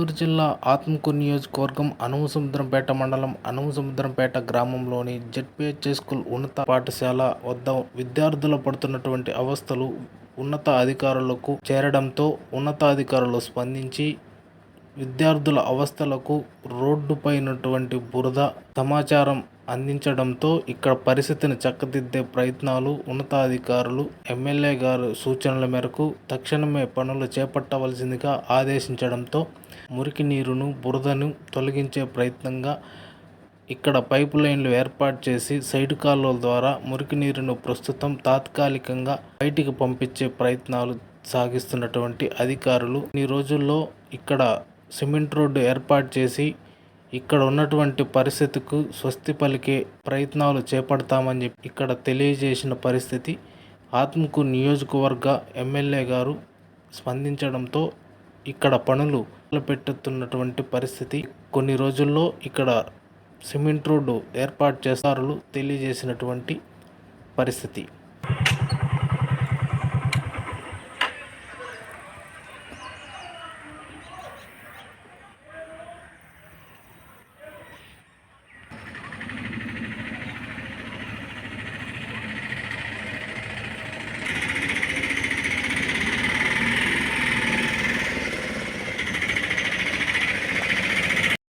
గుంటూరు జిల్లా ఆత్మకూరు నియోజకవర్గం అనుమసముద్రంపేట మండలం అనుమసముద్రంపేట గ్రామంలోని జెడ్పిహెచ్ఎస్ స్కూల్ ఉన్నత పాఠశాల వద్ద విద్యార్థులు పడుతున్నటువంటి అవస్థలు ఉన్నత అధికారులకు చేరడంతో ఉన్నతాధికారులు స్పందించి విద్యార్థుల అవస్థలకు రోడ్డుపైనటువంటి బురద సమాచారం అందించడంతో ఇక్కడ పరిస్థితిని చక్కదిద్దే ప్రయత్నాలు ఉన్నతాధికారులు ఎమ్మెల్యే గారు సూచనల మేరకు తక్షణమే పనులు చేపట్టవలసిందిగా ఆదేశించడంతో మురికి నీరును బురదను తొలగించే ప్రయత్నంగా ఇక్కడ పైపు లైన్లు ఏర్పాటు చేసి సైడ్ కాలువల ద్వారా మురికి నీరును ప్రస్తుతం తాత్కాలికంగా బయటికి పంపించే ప్రయత్నాలు సాగిస్తున్నటువంటి అధికారులు. ఈ రోజుల్లో ఇక్కడ సిమెంట్ రోడ్డు ఏర్పాటు చేసి ఇక్కడ ఉన్నటువంటి పరిస్థితికి స్వస్తి పలికే ప్రయత్నాలు చేపడతామని చెప్పి ఇక్కడ తెలియజేసిన పరిస్థితి. ఆత్మకూరు నియోజకవర్గ ఎమ్మెల్యే గారు స్పందించడంతో ఇక్కడ పనులు మొదలుపెట్టుతున్నటువంటి పరిస్థితి. కొన్ని రోజుల్లో ఇక్కడ సిమెంట్ రోడ్డు ఏర్పాటు చేస్తారని తెలియజేసినటువంటి పరిస్థితి.